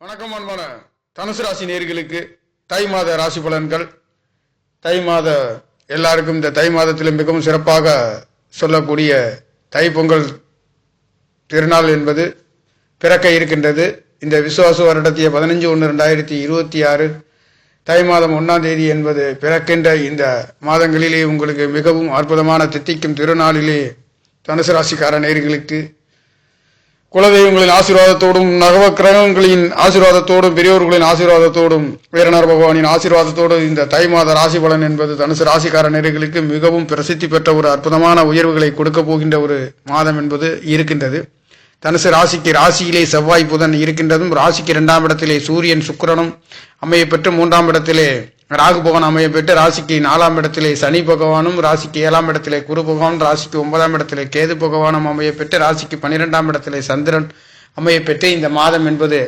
வணக்கம் அன்பான தனுசு ராசி நேர்களுக்கு தை மாத ராசி பலன்கள். தை மாத எல்லாருக்கும் இந்த தை மாதத்தில் மிகவும் சிறப்பாக சொல்லக்கூடிய தை பொங்கல் திருநாள் என்பது பிறக்க இருக்கின்றது. இந்த விசுவாச வருடத்திய பதினஞ்சு ஒன்று ரெண்டாயிரத்தி இருபத்தி ஆறு தை மாதம் ஒன்றாம் தேதி என்பது பிறக்கின்ற இந்த மாதங்களிலே உங்களுக்கு மிகவும் அற்புதமான தித்திக்கும் திருநாளிலே தனுசு ராசிக்கார நேர்களுக்கு குலதெய்வங்களின் ஆசீர்வாதத்தோடும் நகவ கிரகங்களின் ஆசீர்வாதத்தோடும் பெரியோர்களின் ஆசீர்வாதத்தோடும் வீரனர் பகவானின் ஆசீர்வாதத்தோடு இந்த தை மாத ராசி பலன் என்பது தனுசு ராசிக்கார நேர்களுக்கு மிகவும் பிரசித்தி பெற்ற ஒரு அற்புதமான உயர்வுகளை கொடுக்க போகின்ற ஒரு மாதம் என்பது இருக்கின்றது. தனுசு ராசிக்கு ராசியிலே செவ்வாய் புதன் இருக்கின்றதும் ராசிக்கு இரண்டாம் இடத்திலே சூரியன் சுக்கிரனும் அமையப்பெற்று மூன்றாம் இடத்திலே ராகு பகவான் அமையப்பெற்று ராசிக்கு நாலாம் இடத்திலே சனி பகவானும் ராசிக்கு ஏழாம் இடத்திலே குரு பகவான் ராசிக்கு ஒன்பதாம் இடத்திலே கேது பகவானும் அமையப்பெற்று ராசிக்கு பன்னிரெண்டாம் இடத்திலே சந்திரன் அமையப்பெற்று இந்த மாதம் என்பது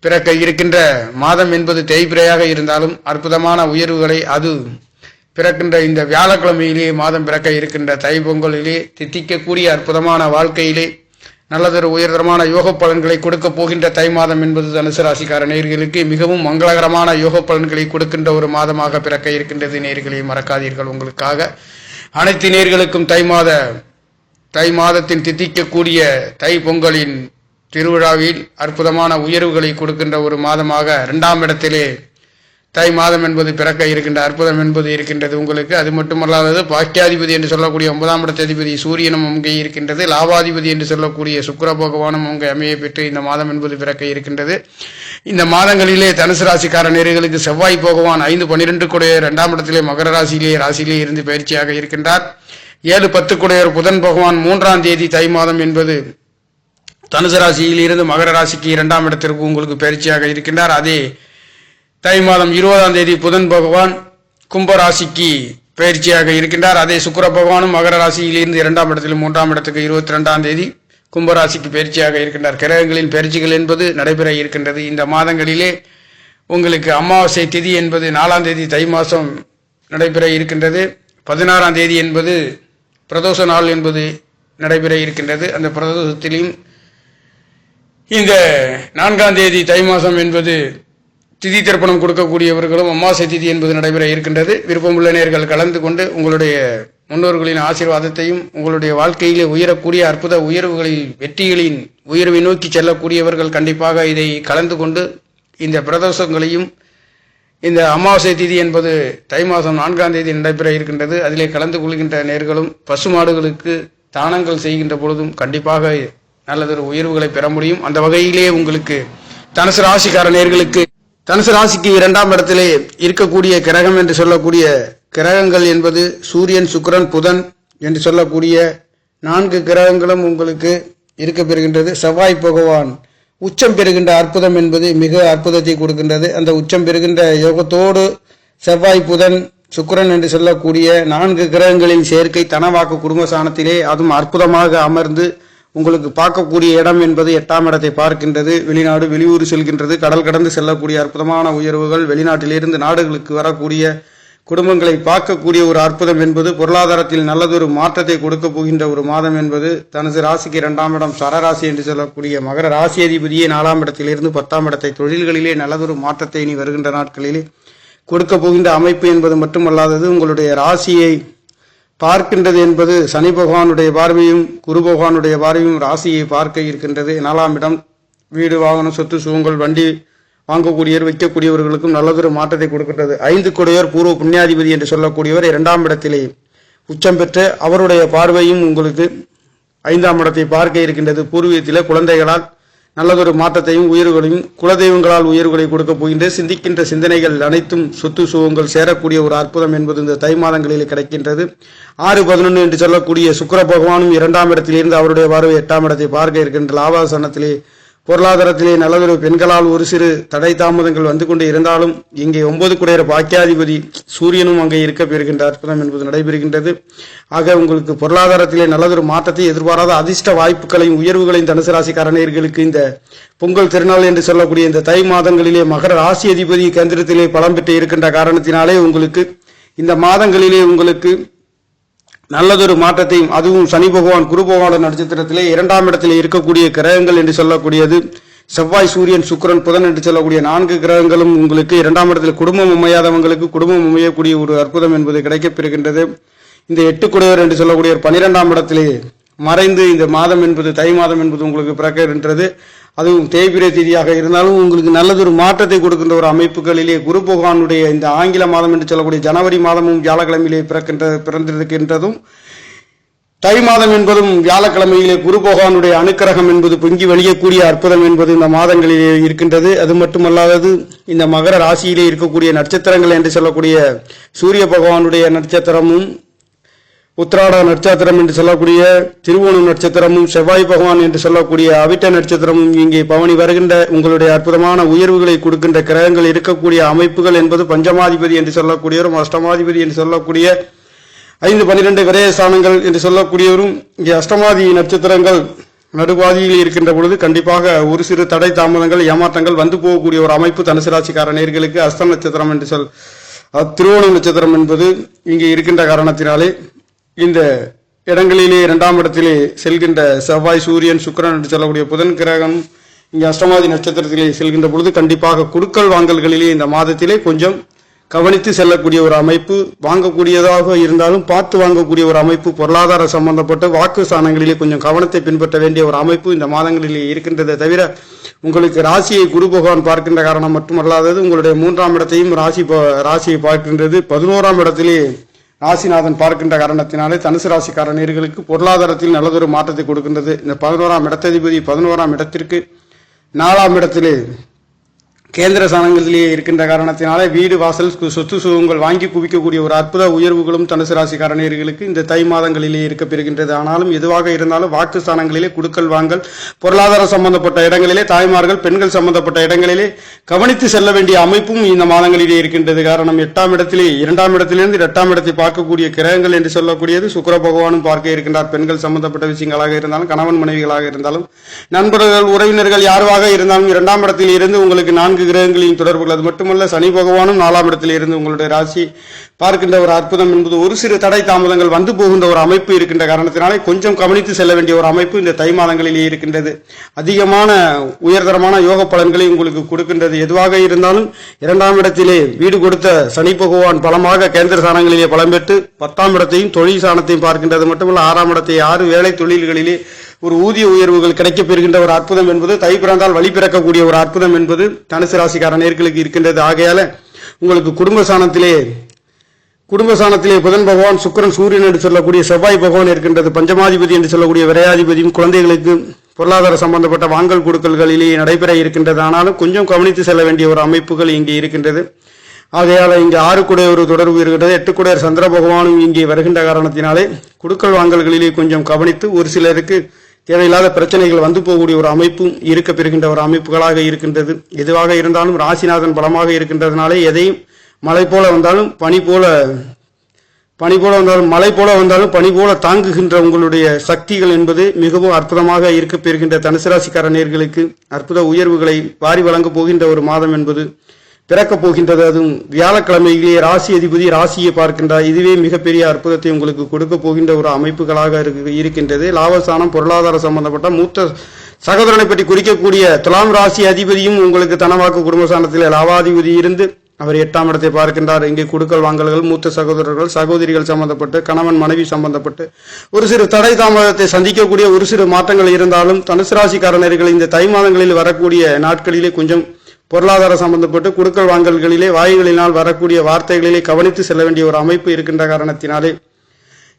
பிறக்க இருக்கின்ற மாதம் என்பது தேய்பிரையாக இருந்தாலும் அற்புதமான உயர்வுகளை அது பிறக்கின்ற இந்த வியாழக்கிழமையிலே மாதம் பிறக்க இருக்கின்ற தை பொங்கலிலே தித்திக்கக்கூடிய அற்புதமான வாழ்க்கையிலே நல்லதொரு உயர்தரமான யோக பலன்களை கொடுக்க போகின்ற தை மாதம் என்பது தனுசு ராசிக்கார நேர்களுக்கு மிகவும் மங்களகரமான யோக பலன்களை கொடுக்கின்ற ஒரு மாதமாக பிறக்க இருக்கின்றது நேர்களை மறக்காதீர்கள் உங்களுக்காக. அனைத்து நேர்களுக்கும் தை மாத தை மாதத்தின் தித்திக்கக்கூடிய தை பொங்கலின் திருவிழாவில் அற்புதமான உயர்வுகளை கொடுக்கின்ற ஒரு மாதமாக இரண்டாம் இடத்திலே தை மாதம் என்பது பிறக்க இருக்கின்ற அற்புதம் என்பது இருக்கின்றது உங்களுக்கு. அது மட்டுமல்லாதது பாக்கியாதிபதி என்று சொல்லக்கூடிய ஒன்பதாம் இடத்ததிபதி சூரியனும் அங்கே இருக்கின்றது. லாபாதிபதி என்று சொல்லக்கூடிய சுக்கர பகவானும் அங்கே அமைய பெற்று இந்த மாதம் என்பது பிறக்க இருக்கின்றது. இந்த மாதங்களிலே தனுசு ராசிக்கார நேர்களுக்கு செவ்வாய் பகவான் ஐந்து பன்னிரெண்டு கூடிய இரண்டாம் இடத்திலே மகர ராசியிலேயே ராசியிலே இருந்து பயிற்சியாக இருக்கின்றார். ஏழு பத்து கூடையர் புதன் பகவான் மூன்றாம் தேதி தை மாதம் என்பது தனுசு ராசியில் இருந்து மகர ராசிக்கு இரண்டாம் இடத்திற்கு உங்களுக்கு பயிற்சியாக இருக்கின்றார். அதே தை மாதம் இருபதாம் தேதி புதன் பகவான் கும்பராசிக்கு பயிற்சியாக இருக்கின்றார். அதே சுக்கர பகவானும் மகர ராசியிலிருந்து இரண்டாம் இடத்திலும் மூன்றாம் இடத்துக்கு இருபத்தி ரெண்டாம் தேதி கும்பராசிக்கு பயிற்சியாக இருக்கின்றார். கிரகங்களின் பயிற்சிகள் என்பது நடைபெற இருக்கின்றது. இந்த மாதங்களிலே உங்களுக்கு அமாவாசை திதி என்பது நாலாம் தேதி தை மாதம் நடைபெற இருக்கின்றது. பதினாறாம் தேதி என்பது பிரதோஷ நாள் என்பது நடைபெற இருக்கின்றது. அந்த பிரதோஷத்திலும் இந்த நான்காம் தேதி தை மாதம் என்பது திதி தர்ப்பணம் கொடுக்கக்கூடியவர்களும் அமாவாசை திதி என்பது நடைபெற இருக்கின்றது. விருப்பமுள்ள நேர்கள் கலந்து கொண்டு உங்களுடைய முன்னோர்களின் ஆசீர்வாதத்தையும் உங்களுடைய வாழ்க்கையிலே உயரக்கூடிய அற்புத உயர்வுகளில் வெற்றிகளின் உயர்வை நோக்கி செல்லக்கூடியவர்கள் கண்டிப்பாக இதை கலந்து கொண்டு இந்த பிரதோஷங்களையும் இந்த அமாவாசை திதி என்பது தை மாதம் நான்காம் தேதி நடைபெற இருக்கின்றது. அதிலே கலந்து கொள்கின்ற நேர்களும் பசுமாடுகளுக்கு தானங்கள் செய்கின்ற பொழுதும் கண்டிப்பாக நல்லதொரு உயர்வுகளை பெற முடியும். அந்த வகையிலே உங்களுக்கு தனுசு ராசிக்கார நேர்களுக்கு தனுசு ராசிக்கு இரண்டாம் இடத்திலே இருக்கக்கூடிய கிரகம் என்று சொல்லக்கூடிய கிரகங்கள் என்பது சூரியன் சுக்கரன் புதன் என்று சொல்லக்கூடிய நான்கு கிரகங்களும் உங்களுக்கு இருக்க பெறுகின்றது. செவ்வாய் பகவான் உச்சம் பெறுகின்ற அற்புதம் என்பது மிக அற்புதத்தை கொடுக்கின்றது. அந்த உச்சம் பெறுகின்ற யோகத்தோடு செவ்வாய் புதன் சுக்கரன் என்று சொல்லக்கூடிய நான்கு கிரகங்களின் சேர்க்கை தனவாக்கு குடும்பஸ்தானத்திலே அதுவும் அற்புதமாக அமர்ந்து உங்களுக்கு பார்க்கக்கூடிய இடம் என்பது எட்டாம் இடத்தை பார்க்கின்றது வெளிநாடு வெளியூர் செல்கின்றது கடல் கடந்து செல்லக்கூடிய அற்புதமான உயர்வுகள் வெளிநாட்டிலிருந்து நாடுகளுக்கு வரக்கூடிய குடும்பங்களை பார்க்கக்கூடிய ஒரு அற்புதம் என்பது பொருளாதாரத்தில் நல்லதொரு மாற்றத்தை கொடுக்க போகின்ற ஒரு மாதம் என்பது தனது ராசிக்கு இரண்டாம் இடம் சரராசி என்று சொல்லக்கூடிய மகர ராசி அதிபதியே நாலாம் இடத்திலிருந்து பத்தாம் இடத்தை தொழில்களிலே நல்லதொரு மாற்றத்தை இனி வருகின்ற நாட்களிலே கொடுக்க போகின்ற அமைப்பு என்பது மட்டுமல்லாதது உங்களுடைய ராசியை பார்க்கின்றது என்பது சனி பகவானுடைய பார்வையும் குரு பகவானுடைய பார்வையும் ராசியை பார்க்க இருக்கின்றது. நாலாம் இடம் வீடு வாகனம் சொத்து சுகங்கள் வண்டி வாங்கக்கூடியவர் விற்கக்கூடியவர்களுக்கும் நல்லதொரு மாற்றத்தை கொடுக்கின்றது. ஐந்து கொடையோர் பூர்வ புண்ணியாதிபதி என்று சொல்லக்கூடியவர் இரண்டாம் இடத்திலே உச்சம் பெற்று அவருடைய பார்வையும் உங்களுக்கு ஐந்தாம் இடத்தை பார்க்க இருக்கின்றது. பூர்வீகத்தில் குழந்தைகளால் நல்லதொரு மாற்றத்தையும் உயர்வுகளையும் குலதெய்வங்களால் உயர்வுகளை கொடுக்க போகின்ற சிந்திக்கின்ற சிந்தனைகள் அனைத்தும் சொத்து சுகங்கள் சேரக்கூடிய ஒரு அற்புதம் என்பது இந்த தை மாதங்களில் கிடைக்கின்றது. ஆறு பதினொன்று என்று சொல்லக்கூடிய சுக்கர பகவானும் இரண்டாம் இடத்திலிருந்து அவருடைய பார்வை எட்டாம் இடத்தை பார்க்க இருக்கின்ற லாபாசனத்திலே பொருளாதாரத்திலே நல்லதொரு பெண்களால் ஒரு சிறு தடை தாமதங்கள் வந்து கொண்டு இருந்தாலும் இங்கே ஒன்பது குடையர பாக்கியாதிபதி சூரியனும் அங்கே இருக்க பெறுகின்ற அற்புதம் என்பது நடைபெறுகின்றது. ஆக உங்களுக்கு பொருளாதாரத்திலே நல்லதொரு மாற்றத்தை எதிர்பாராத அதிர்ஷ்ட வாய்ப்புகளையும் உயர்வுகளையும் தனுசு ராசிக்காரணியர்களுக்கு இந்த பொங்கல் திருநாள் என்று சொல்லக்கூடிய இந்த தை மாதங்களிலே மகர ராசி அதிபதி கேந்திரத்திலே பலம் பெற்று இருக்கின்ற காரணத்தினாலே உங்களுக்கு இந்த மாதங்களிலே உங்களுக்கு நல்லதொரு மாற்றத்தையும் அதுவும் சனி பகவான் குரு பகவான நட்சத்திரத்திலே இரண்டாம் இடத்தில் இருக்கக்கூடிய கிரகங்கள் என்று சொல்லக்கூடியது. செவ்வாய் சூரியன் சுக்கிரன் புதன் என்று சொல்லக்கூடிய நான்கு கிரகங்களும் உங்களுக்கு இரண்டாம் இடத்தில் குடும்பம் அமையாதவங்களுக்கு குடும்பம் அமையக்கூடிய ஒரு அற்புதம் என்பது கிடைக்கப்பெறுகின்றது இந்த எட்டு குடையவர் என்று சொல்லக்கூடிய பனிரெண்டாம் இடத்திலே மறைந்து இந்த மாதம் என்பது தை மாதம் என்பது உங்களுக்கு பிறக்கின்றது அதுவும் தேய்பிரை தேதியாக இருந்தாலும் உங்களுக்கு நல்லதொரு மாற்றத்தை கொடுக்கின்ற ஒரு அமைப்புகளிலே குரு பகவானுடைய இந்த ஆங்கில மாதம் என்று சொல்லக்கூடிய ஜனவரி மாதமும் வியாழக்கிழமையிலே பிறக்கின்ற பிறந்திருக்கின்றதும் தை மாதம் என்பதும் வியாழக்கிழமையிலே குரு பகவானுடைய அனுக்கிரகம் என்பது பொங்கி வழியக்கூடிய அற்புதம் என்பது இந்த மாதங்களிலே இருக்கின்றது. அது மட்டுமல்லாதது இந்த மகர ராசியிலே இருக்கக்கூடிய நட்சத்திரங்கள் என்று சொல்லக்கூடிய சூரிய பகவானுடைய நட்சத்திரமும் உத்திராட நட்சத்திரம் என்று சொல்லக்கூடிய திருவோணம் நட்சத்திரமும் செவ்வாய் பகவான் என்று சொல்லக்கூடிய அவிட்ட நட்சத்திரமும் இங்கே பவனி வருகின்ற உங்களுடைய அற்புதமான உயர்வுகளை கொடுக்கின்ற கிரகங்கள் இருக்கக்கூடிய அமைப்புகள் என்பது பஞ்சமாதிபதி என்று சொல்லக்கூடியவரும் அஷ்டமாதிபதி என்று சொல்லக்கூடிய ஐந்து பன்னிரெண்டு விரயஸ்தானங்கள் என்று சொல்லக்கூடியவரும் இங்கே அஷ்டமாதி நட்சத்திரங்கள் நடுபாதியில் இருக்கின்ற பொழுது கண்டிப்பாக ஒரு சிறு தடை தாமதங்கள் ஏமாற்றங்கள் வந்து போகக்கூடிய ஒரு அமைப்பு தனுசு ராசிக்கார நேர்களுக்கு அஸ்த நட்சத்திரம் என்று சொல் அஹ், திருவோணம் நட்சத்திரம் என்பது இங்கே இருக்கின்ற காரணத்தினாலே இந்த இடங்களிலே இரண்டாம் இடத்திலே செல்கின்ற செவ்வாய் சூரியன் சுக்கரன் என்று சொல்லக்கூடிய புதன் கிரகம் இங்கே அஷ்டமாதி நட்சத்திரத்திலே செல்கின்ற பொழுது கண்டிப்பாக குடுக்கல் வாங்கல்களிலே இந்த மாதத்திலே கொஞ்சம் கவனித்து செல்லக்கூடிய ஒரு அமைப்பு வாங்கக்கூடியதாக இருந்தாலும் பார்த்து வாங்கக்கூடிய ஒரு அமைப்பு பொருளாதார சம்பந்தப்பட்ட வாக்கு ஸ்தானங்களிலே கொஞ்சம் கவனத்தை பின்பற்ற வேண்டிய ஒரு அமைப்பு இந்த மாதங்களிலே இருக்கின்றதை தவிர உங்களுக்கு ராசியை குரு பகவான் பார்க்கின்ற காரணம் மட்டுமல்லாதது உங்களுடைய மூன்றாம் இடத்தையும் ராசி ராசியை பார்க்கின்றது. பதினோராம் இடத்திலே ராசிநாதன் பார்க்கின்ற காரணத்தினாலே தனுசு ராசிக்கார நேர்களுக்கு பொருளாதாரத்தில் நல்லதொரு மாற்றத்தை கொடுக்கின்றது. இந்த பதினோராம் இடத்ததிபதி பதினோராம் இடத்திற்கு நாலாம் இடத்திலே கேந்திர சாணங்களிலேயே இருக்கின்ற காரணத்தினால வீடு வாசல் சொத்து சுகங்கள் வாங்கி குவிக்கக்கூடிய ஒரு அற்புத உயர்வுகளும் தனுசு ராசிக்காரணியர்களுக்கு இந்த தை மாதங்களிலே இருக்க பெறுகின்றது. ஆனாலும் எதுவாக இருந்தாலும் வாக்கு ஸ்தானங்களிலே குடுக்கல் வாங்கல் பொருளாதார சம்பந்தப்பட்ட இடங்களிலே தாய்மார்கள் பெண்கள் சம்பந்தப்பட்ட இடங்களிலே கவனித்து செல்ல வேண்டிய அமைப்பும் இந்த மாதங்களிலே இருக்கின்றது. காரணம் எட்டாம் இடத்திலே இரண்டாம் இடத்திலிருந்து எட்டாம் இடத்தை பார்க்கக்கூடிய கிரகங்கள் என்று சொல்லக்கூடியது சுக்கிர பகவானும் பார்க்க இருக்கின்றார். பெண்கள் சம்பந்தப்பட்ட விஷயங்களாக இருந்தாலும் கணவன் மனைவிகளாக இருந்தாலும் நண்பர்கள் உறவினர்கள் யாருவாக இருந்தாலும் இரண்டாம் இடத்தில் இருந்து உங்களுக்கு நான்கு கிரகங்களின் தொடர்புகள். அது மட்டுமல்ல சனி பகவானும் நாலாம் இடத்தில் இருந்து உங்களுடைய ராசி பார்க்கின்ற ஒரு அற்புதம் என்பது ஒரு சிறு தடை தாமதங்கள் வந்து போகின்ற ஒரு அமைப்பு இருக்கின்ற காரணத்தினாலே கொஞ்சம் கவனித்து செல்ல வேண்டிய ஒரு அமைப்பு இந்த தை மாதங்களிலே இருக்கின்றது. அதிகமான உயர்தரமான யோக பலன்களை உங்களுக்கு கொடுக்கின்றது. எதுவாக இருந்தாலும் இரண்டாம் இடத்திலே வீடு கொடுத்த சனி பகவான் பலமாக கேந்திர சாணங்களிலே பலம் பெற்று பத்தாம் இடத்தையும் தொழில் சாணத்தையும் பார்க்கின்றது. மட்டுமல்ல ஆறாம் இடத்தை ஆறு வேலை தொழில்களிலே ஒரு ஊதிய உயர்வுகள் கிடைக்கப்பெறுகின்ற ஒரு அற்புதம் என்பது தை பிறந்தால் வழி பிறக்கக்கூடிய ஒரு அற்புதம் என்பது தனுசு ராசிக்கார நேர்களுக்கு இருக்கின்றது. ஆகையால உங்களுக்கு குடும்ப சாணத்திலே குடும்ப சாணத்திலே புதன் பகவான் சுக்கிரன் சூரியன் என்று சொல்லக்கூடிய செவ்வாய் பகவான் இருக்கின்றது. பஞ்சமாதிபதி என்று சொல்லக்கூடிய விரையாதிபதியும் குழந்தைகளுக்கு பொருளாதார சம்பந்தப்பட்ட வாங்கல் கொடுக்கல்களிலே நடைபெற இருக்கின்றது. ஆனாலும் கொஞ்சம் கவனித்து செல்ல வேண்டிய ஒரு அமைப்புகள் இங்கே இருக்கின்றது. ஆகையால் இங்கே ஆறு குடைய ஒரு தொடர்பு இருக்கின்றது. எட்டு குடையர் சந்திர பகவானும் இங்கே வருகின்ற காரணத்தினாலே குடுக்கல் வாங்கல்களிலே கொஞ்சம் கவனித்து ஒரு சிலருக்கு தேவையில்லாத பிரச்சனைகள் வந்து போகக்கூடிய ஒரு அமைப்பும் இருக்க பெறுகின்ற ஒரு அமைப்புகளாக இருக்கின்றது. எதுவாக இருந்தாலும் ராசிநாதன் பலமாக இருக்கின்றதுனாலே எதையும் மழை போல வந்தாலும் பனி போல பனி போல வந்தாலும் மழை போல வந்தாலும் பனி போல தாங்குகின்ற உங்களுடைய சக்திகள் என்பது மிகவும் அற்புதமாக இருக்க பெறுகின்ற தனுசு ராசிக்கார நேர்களுக்கு அற்புத உயர்வுகளை வாரி வழங்கப் போகின்ற ஒரு மாதம் என்பது பிறக்கப் போகின்றது. அதுவும் வியாழக்கிழமையிலே ராசி அதிபதி ராசியை பார்க்கின்றார். இதுவே மிகப்பெரிய அற்புதத்தை உங்களுக்கு கொடுக்க போகின்ற ஒரு அமைப்புகளாக இருக்கின்றது. லாபஸ்தானம் பொருளாதார சம்பந்தப்பட்ட மூத்த சகோதரனை பற்றி குறிக்கக்கூடிய துலாம் ராசி அதிபதியும் உங்களுக்கு தனவாக்கு குடும்பஸ்தானத்தில் லாபாதிபதி இருந்து அவர் எட்டாம் இடத்தை பார்க்கின்றார். இங்கே குடுக்கல் வாங்கல்கள் மூத்த சகோதரர்கள் சகோதரிகள் சம்பந்தப்பட்டு கணவன் மனைவி சம்பந்தப்பட்டு ஒரு சிறு தடை தாமதத்தை சந்திக்கக்கூடிய ஒரு சிறு மாற்றங்கள் இருந்தாலும் தனுசு ராசிக்காரனர்கள் இந்த தை மாதங்களில் வரக்கூடிய நாட்களிலே கொஞ்சம் பொருளாதார சம்பந்தப்பட்டு குடுக்கல் வாங்கல்களிலே வாயுகளினால் வரக்கூடிய வார்த்தைகளிலே கவனித்து செல்ல வேண்டிய ஒரு அமைப்பு இருக்கின்ற காரணத்தினாலே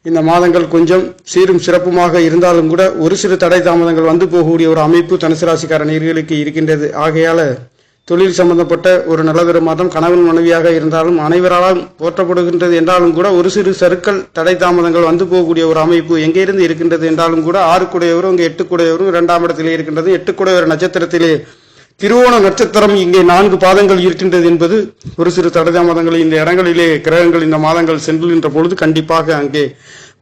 இந்த மாதங்கள் கொஞ்சம் சீரும் சிறப்புமாக இருந்தாலும் கூட ஒரு சிறு தடை தாமதங்கள் வந்து போகக்கூடிய ஒரு அமைப்பு தனுசு ராசிக்கார நேர்களுக்கு இருக்கின்றது. ஆகையால தொழில் சம்பந்தப்பட்ட ஒரு நல்லதொரு மாதம் கணவன் மனைவியாக இருந்தாலும் அனைவராலும் போற்றப்படுகின்றது என்றாலும் கூட ஒரு சிறு சருக்கள் தடை தாமதங்கள் வந்து போகக்கூடிய ஒரு அமைப்பு எங்கேருந்து இருக்கின்றது என்றாலும் கூட ஆறு குடையவரும் இங்கே எட்டு குடையவரும் இரண்டாம் இடத்திலே இருக்கின்றது. எட்டு குடையவர் நட்சத்திரத்திலே திருவோண நட்சத்திரம் இங்கே நான்கு பாதங்கள் இருக்கின்றது என்பது ஒரு சிறு தடதாமதங்களை இந்த இடங்களிலே கிரகங்கள் இந்த மாதங்கள் சென்றுகின்ற பொழுது கண்டிப்பாக அங்கே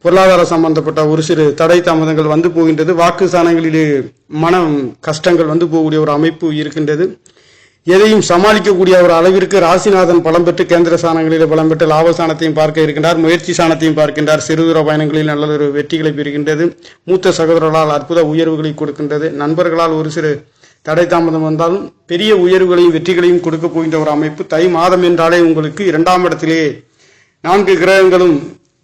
பொருளாதார சம்பந்தப்பட்ட ஒரு சிறு தடை தாமதங்கள் வந்து போகின்றது. வாக்கு சாணங்களிலே மனம் கஷ்டங்கள் வந்து போகக்கூடிய ஒரு அமைப்பு இருக்கின்றது. எதையும் சமாளிக்கக்கூடிய ஒரு அளவிற்கு ராசிநாதன் பலம் பெற்று கேந்திர சாணங்களிலே பலம் பெற்று லாபசானத்தையும் பார்க்க இருக்கின்றார். முயற்சி சாணத்தையும் பார்க்கின்றார். சிறுதூர பயணங்களில் நல்லதொரு வெற்றிகளை பெறுகின்றது. மூத்த சகோதரர்களால் அற்புத உயர்வுகளை கொடுக்கின்றது. நண்பர்களால் ஒரு சிறு தடை தாமதம் வந்தாலும் பெரிய உயர்வுகளையும் வெற்றிகளையும் கொடுக்க போகின்ற ஒரு அமைப்பு தை மாதம் என்றாலே உங்களுக்கு இரண்டாம் இடத்திலே நான்கு கிரகங்களும்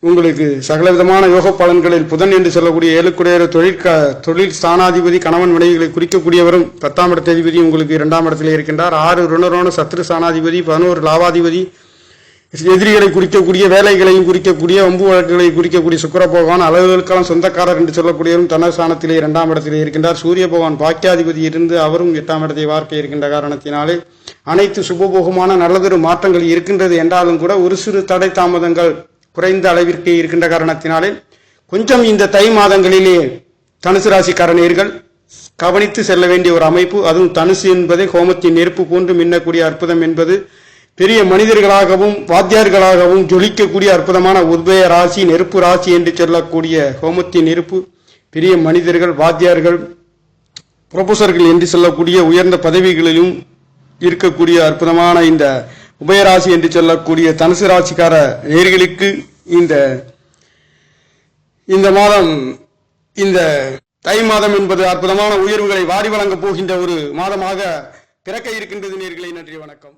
உங்களுக்கு சகலவிதமான யோக பலன்களில் புதன் என்று சொல்லக்கூடிய ஏழுக்குடையர தொழில் க- தொழில் ஸ்தானாதிபதி கணவன் மனைவிகளை குறிக்கக்கூடியவரும் பத்தாம் இடத்ததிபதி உங்களுக்கு இரண்டாம் இடத்திலே இருக்கின்றார். ஆறு ருணரோண சத்ரு ஸ்தானாதிபதி பதினோரு லாவாதிபதி எதிரிகளை குறிக்கக்கூடிய வேலைகளையும் குறிக்கக்கூடிய வம்பு வழக்குகளை குறிக்கக்கூடிய சுக்கர பகவான் அளவுகளுக்கெல்லாம் சொந்தக்காரர் என்று சொல்லக்கூடியவரும் தனஸ்தானத்திலே இரண்டாம் இடத்திலே இருக்கின்றார். சூரிய பகவான் பாக்கியாதிபதி இருந்து அவரும் எட்டாம் இடத்தை வார்க்க இருக்கின்ற காரணத்தினாலே அனைத்து சுபபோகமான நல்லதொரு மாற்றங்கள் இருக்கின்றது என்றாலும் கூட ஒரு சிறு தடை தாமதங்கள் குறைந்த அளவிற்கு இருக்கின்ற காரணத்தினாலே கொஞ்சம் இந்த தை மாதங்களிலே தனுசு ராசிக்காரணியர்கள் கவனித்து செல்ல வேண்டிய ஒரு அமைப்பு அதுவும் தனுசு என்பதை ஹோமத்தின் நெருப்பு போன்று மின்னக்கூடிய அற்புதம் என்பது பெரிய மனிதர்களாகவும் வாத்தியார்களாகவும் ஜொலிக்கக்கூடிய அற்புதமான உதய ராசி நெருப்பு ராசி என்று சொல்லக்கூடிய ஹோமத்தின் நெருப்பு பெரிய மனிதர்கள் வாத்தியார்கள் புரொபசர்கள் என்று சொல்லக்கூடிய உயர்ந்த பதவிகளிலும் இருக்கக்கூடிய அற்புதமான இந்த உபயராசி என்று சொல்லக்கூடிய தனுசு ராசிக்கார நேர்களுக்கு இந்த இந்த மாதம் இந்த தை மாதம் என்பது அற்புதமான உயர்வுகளை வாரி வழங்கப் போகின்ற ஒரு மாதமாக பிறக்க இருக்கின்றது நேர்களை நன்றி வணக்கம்.